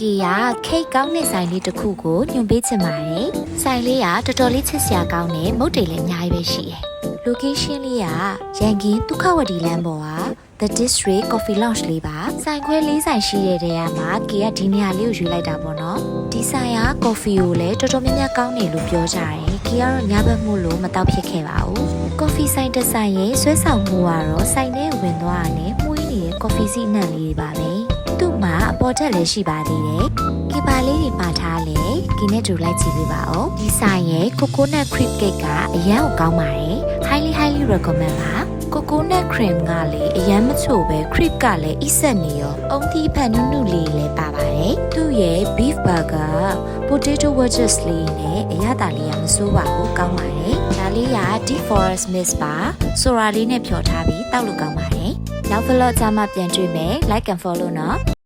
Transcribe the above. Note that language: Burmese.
ကီယာခိတ်ကောင်းတဲ့ဆိုင်လေးတစ်ခုကိုညွှန်ပေးချင်ပါတယ်။ဆိုင်လေးကတော်တော်လေးချစ်စရာကောင်းတဲ့မုတ်တွေလည်းအများကြီးပဲရှိတယ်။ location လေးကရန်ကင်းဒုက္ခဝတီလမ်းပေါ်က The District Coffee Lounge လေးပါဆိုင်ခွဲလေးဆိုင်ရှိတဲ့နေရာမှာကေကဒီနေရာလေးကိုရွေးလိုက်တာပေါ့နော်ဒီဆိုင်က coffee ကိုလည်းတော်တော်များများကောင်းတယ်လို့ပြောကြတယ်ကေကတော့ညဘက်မှုလို့မတောက်ဖြစ်ခဲ့ပါဘူး coffee ဆိုင်တစ်ဆိုင်ရဲ့ဆွဲဆောင်မှုကတော့ဆိုင်ထဲဝင်သွားတာနဲ့မှုရင်းနေတဲ့ coffee စီနှံလေးတွေပါပဲသူ့မှာအ ပေါ်ထက်လည်းရှိပါသေးတယ်ကေပါလေးတွေပါထားလေကင်းနဲ့တူလိုက်ကြည့်ပေးပါဦးဒီဆိုင်ရဲ့ coconut cream cake ကအရန်ကိုကောင်းပါတယ် highly highly recommend ပါကိုကိုနက်ခရင်ကလေအရန်မချို့ပဲခရစ်ကလည်းအစ်ဆက်နေရောအုံသီးဖန်နုနုလေးလည်းပါပါတယ်သူ့ရဲ့ beef burger potato wedges လေးနဲ့အရသာလေးကမစိုးပါဘူးကောင်းပါတယ်ဒါလေးက deep forest mist ပါဆိုတာလေးနဲ့ဖြော်ထားပြီးတောက်လို့ကောင်းပါတယ်နောက် vlog ကြမှာပြန်တွေ့မယ် like and follow နော်